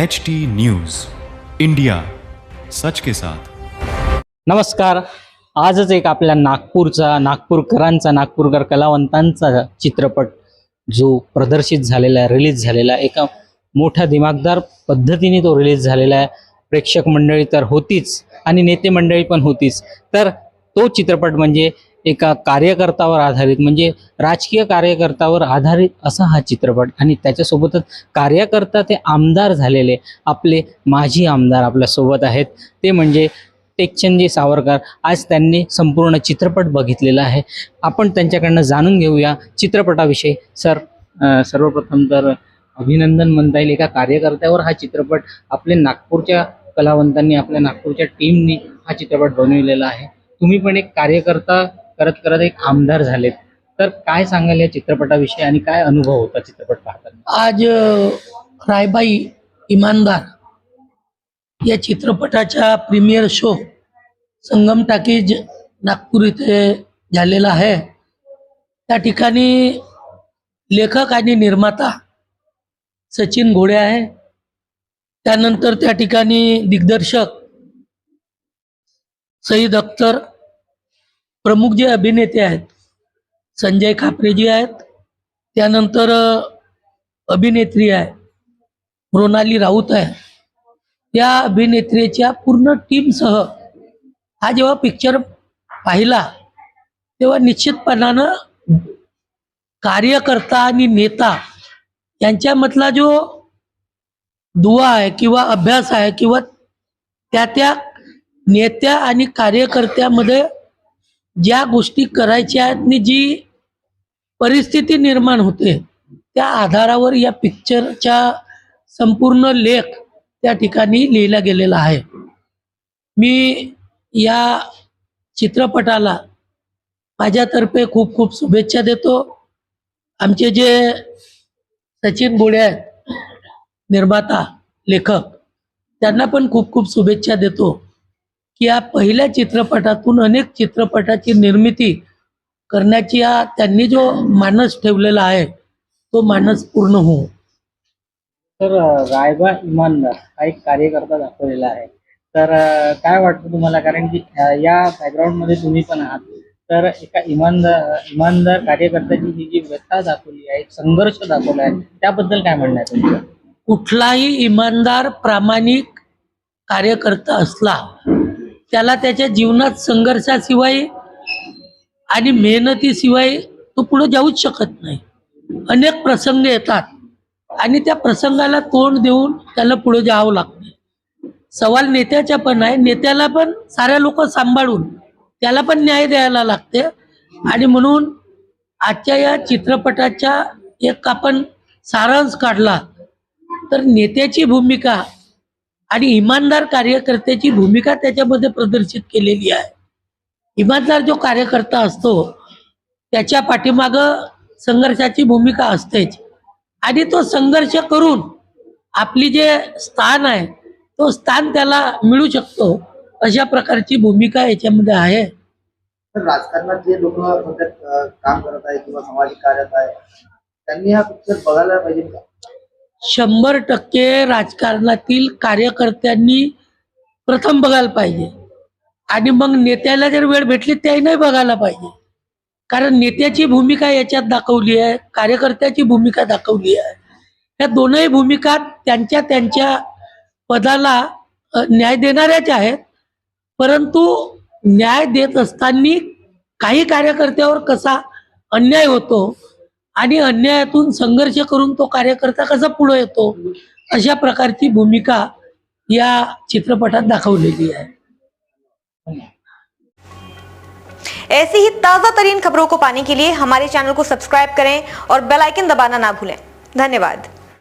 H T news India सच के साथ. नमस्कार. आजच एक आपल्या नागपूरचा नागपूरकरांचा नागपूरकर कलावंतांचा चित्रपट जो प्रदर्शित झालेला आहे रिलीज झालेला आहे. एका मोठ्या दिमागदार पद्धतीने तो रिलीज झालेला आहे. प्रेक्षक मंडळी तर होतीच आणि नेते मंडळी पण होतीच. तर तो चित्रपट म्हणजे एका कार्यकर्त्यावर आधारित म्हणजे राजकीय कार्यकर्त्यावर आधारित असा हा चित्रपट. आणि त्याच्यासोबतच कार्यकर्ता ते आमदार झालेले आपले माजी आमदार आपल्यासोबत आहेत. ते म्हणजे टेकचंदजी सावरकर. आज त्यांनी संपूर्ण चित्रपट बघितलेला आहे. आपण त्यांच्याकडनं जाणून घेऊया चित्रपटाविषयी. सर सर्वप्रथम तर अभिनंदन म्हणता येईल. एका कार्यकर्त्यावर हा चित्रपट आपले नागपूरच्या कलावंतांनी आपल्या नागपूरच्या टीमनी हा चित्रपट बनविलेला आहे. तुम्ही पण एक कार्यकर्ता करत करत एक आमदार झालेत. तर काय सांगाल या चित्रपटाविषयी आणि काय अनुभव होता चित्रपट पाहताना? आज रायबाई इमानदार या चित्रपटाचा premiere show Sangam talkies Nagpur इथे झालेला आहे. त्या ठिकाणी लेखक आणि निर्माता सचिन घोडे आहे. त्यानंतर त्या ठिकाणी दिग्दर्शक सईद अख्तर प्रमुख जे अभिनेते आहेत संजय खापरेजी आहेत त्यानंतर अभिनेत्री आहे मृणाली राऊत आहे. या अभिनेत्रीच्या पूर्ण टीमसह हा जेव्हा पिक्चर पाहिला तेव्हा निश्चितपणानं कार्यकर्ता आणि नेता यांच्यामधला जो दुवा आहे किंवा अभ्यास आहे किंवा त्या त्या नेत्या आणि कार्यकर्त्यामध्ये ज्या गोष्टी करायच्या आहेत आणि जी परिस्थिती निर्माण होते त्या आधारावर या पिक्चरच्या संपूर्ण लेख त्या ठिकाणी लिहिला गेलेला आहे. मी या चित्रपटाला माझ्यातर्फे खूप खूप शुभेच्छा देतो. आमचे जे सचिन गोडे आहेत निर्माता लेखक त्यांना पण खूप खूप शुभेच्छा देतो. की या पहिल्या चित्रपटातून अनेक चित्रपटाची निर्मिती करण्याची हा त्यांनी जो मानस ठेवलेला आहे तो मानस पूर्ण हो. तर रायबा इमानदार हा एक कार्यकर्ता दाखवलेला आहे. तर काय वाटतं तुम्हाला? कारण की या बॅकग्राऊंडमध्ये तुम्ही पण आहात. तर एका इमानदार इमानदार कार्यकर्त्याची ही जी व्यथा दाखवली आहे एक संघर्ष दाखवला आहे त्याबद्दल काय म्हणणं आहे तुमचं? कुठलाही इमानदार प्रामाणिक कार्यकर्ता असला त्याला त्याच्या जीवनात संघर्षाशिवाय आणि मेहनतीशिवाय तो पुढे जाऊच शकत नाही. अनेक प्रसंग येतात आणि त्या प्रसंगाला तोंड देऊन त्याला पुढे जावं लागते. सवाल नेत्याच्या पण आहे. नेत्याला पण साऱ्या लोक सांभाळून त्याला पण न्याय द्यायला लागते. आणि म्हणून आजच्या या चित्रपटाच्या एक आपण सारांश काढला तर नेत्याची भूमिका आणि इमानदार कार्यकर्त्याची भूमिका त्याच्यामध्ये प्रदर्शित केलेली आहे. इमानदार जो कार्यकर्ता असतो त्याच्या पाठीमाग संघर्षाची भूमिका असतेच. आणि तो संघर्ष करून आपली जे स्थान आहे तो स्थान त्याला मिळू शकतो अशा प्रकारची भूमिका याच्यामध्ये आहे. राजकारणात जे लोक काम करत आहे किंवा सामाजिक कार्यात आहे त्यांनी हा पिक्चर बघायला पाहिजे शंभर टक्के राजकारणातील कार्यकर्त्यांनी प्रथम बघायला पाहिजे. आणि मग नेत्याला जर वेळ भेटली त्याही नाही बघायला पाहिजे. कारण नेत्याची भूमिका याच्यात दाखवली आहे कार्यकर्त्याची भूमिका दाखवली आहे. या दोनही भूमिका त्यांच्या त्यांच्या पदाला न्याय देणाऱ्याच आहेत. परंतु न्याय देत असताना काही कार्यकर्त्यावर कसा अन्याय होतो आणि अन्यायातून संघर्ष करून तो कार्यकर्ता कसा पुढे येतो अशा प्रकारची भूमिका या चित्रपटात दाखवलेली आहे. ऐसी ही ताज़ा तरीन खबरों को पाने के लिए हमारे चैनल को सब्सक्राइब करें और बेल आइकन दबाना ना भूलें। धन्यवाद।